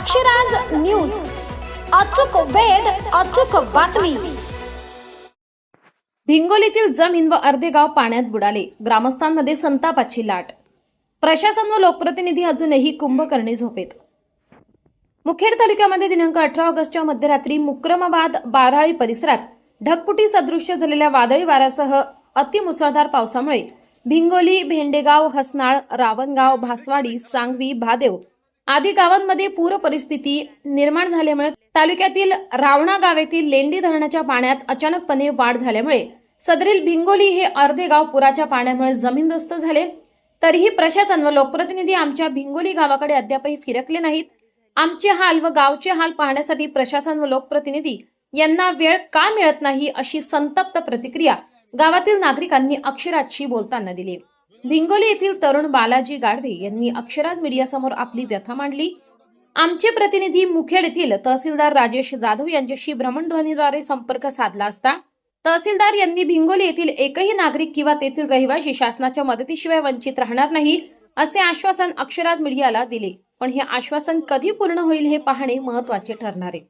Akshraj news. अचूक वेध अचूक बातमी. भिंगोलीतील जमीन व अर्धे गाव पाण्यात बुडाले. ग्रामस्थांमध्ये संतापाची लाट. प्रशासन व लोकप्रतिनिधी अजूनही कुंभकर्णी झोपेत. मुखेड तालुक्यामध्ये दिनांक अठरा ऑगस्टच्या मध्यरात्री मुक्रमाबाद बाराळी परिसरात ढगपुटी सदृश्य झालेल्या वादळी वाऱ्यासह अतिमुसळधार पावसामुळे भिंगोली भेंडेगाव हसनाळ रावणगाव भासवाडी सांगवी भादेव आदी गावांमध्ये पूर परिस्थिती निर्माण झाल्यामुळे तालुक्यातील रावणा गावातील लेंडी धरणाच्या पाण्यात अचानकपणे वाढ झाल्यामुळे सदरील भिंगोली हे अर्धे गाव पुराच्या पाण्यामुळे जमीनदोस्त झाले. तरीही प्रशासन व लोकप्रतिनिधी आमच्या भिंगोली गावाकडे अद्यापही फिरकले नाहीत. आमचे हाल व गावचे हाल पाहण्यासाठी प्रशासन व लोकप्रतिनिधी यांना वेळ का मिळत नाही अशी संतप्त प्रतिक्रिया गावातील नागरिकांनी अक्षराजशी बोलताना दिली. भिंगोली येथील तरुण बालाजी गाढवे यांनी अक्षराज मीडियासमोर आपली व्यथा मांडली. आमचे प्रतिनिधी मुखेड येथील तहसीलदार राजेश जाधव यांच्याशी भ्रमणध्वनीद्वारे संपर्क साधला असता तहसीलदार यांनी भिंगोली येथील एकही नागरिक किंवा तेथील रहिवासी शासनाच्या मदतीशिवाय वंचित राहणार नाही असे आश्वासन अक्षराज मीडियाला दिले. पण हे आश्वासन कधी पूर्ण होईल हे पाहणे महत्त्वाचे ठरणार आहे.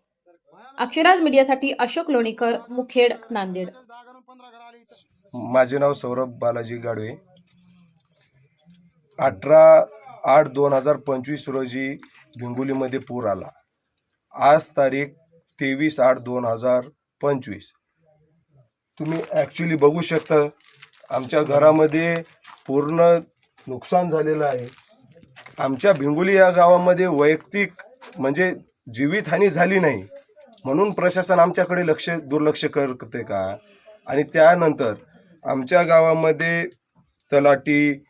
अक्षराज मीडियासाठी अशोक लोणीकर मुखेड नांदेड. माझे नाव सौरभ बालाजी गाडवे. अठरा आठ दोन हजार पंचवीस रोजी भिंगोलीमध्ये पूर आला. आज तारीख तेवीस आठ दोन हजार पंचवीस. तुम्ही ॲक्च्युली बघू शकता आमच्या घरामध्ये पूर्ण नुकसान झालेलं आहे. आमच्या भिंगोली या गावामध्ये वैयक्तिक म्हणजे जीवितहानी झाली नाही. म्हणून प्रशासन आमच्याकडे लक्ष दुर्लक्ष करते का? आणि त्यानंतर आमच्या गावामध्ये तलाठी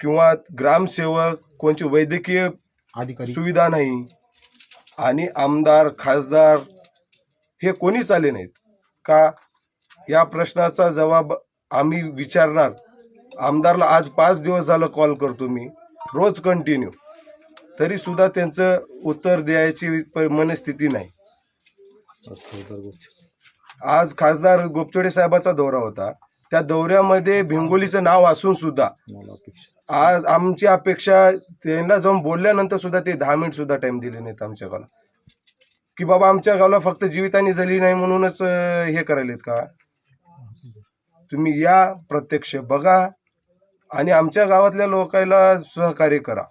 किंवा ग्रामसेवक कोणची वैद्यकीय अधिकारी. सुविधा नाही आणि आमदार खासदार हे कोणीच आले नाहीत. का? या प्रश्नाचा जबाब आम्ही विचारणार. आमदारला आज पाच दिवस झालं कॉल करतो मी. रोज कंटिन्यू तरी सुद्धा त्यांचं उत्तर द्यायची मनस्थिती नाही. आज खासदार गोपचोडे साहेबाचा दौरा होता. त्या दौऱ्यामध्ये भिंगोलीचं नाव असून सुद्धा. आज आमची अपेक्षा त्यांना जाऊन बोलल्यानंतर सुद्धा ते दहा मिनिट सुद्धा टाइम दिले नाहीत आमच्या गावाला. की बाबा आमच्या गावाला फक्त जीवितानी झाली नाही म्हणूनच हे करायलेत का? तुम्ही या प्रत्यक्ष बघा आणि आमच्या गावातल्या लोकांना सहकार्य करा.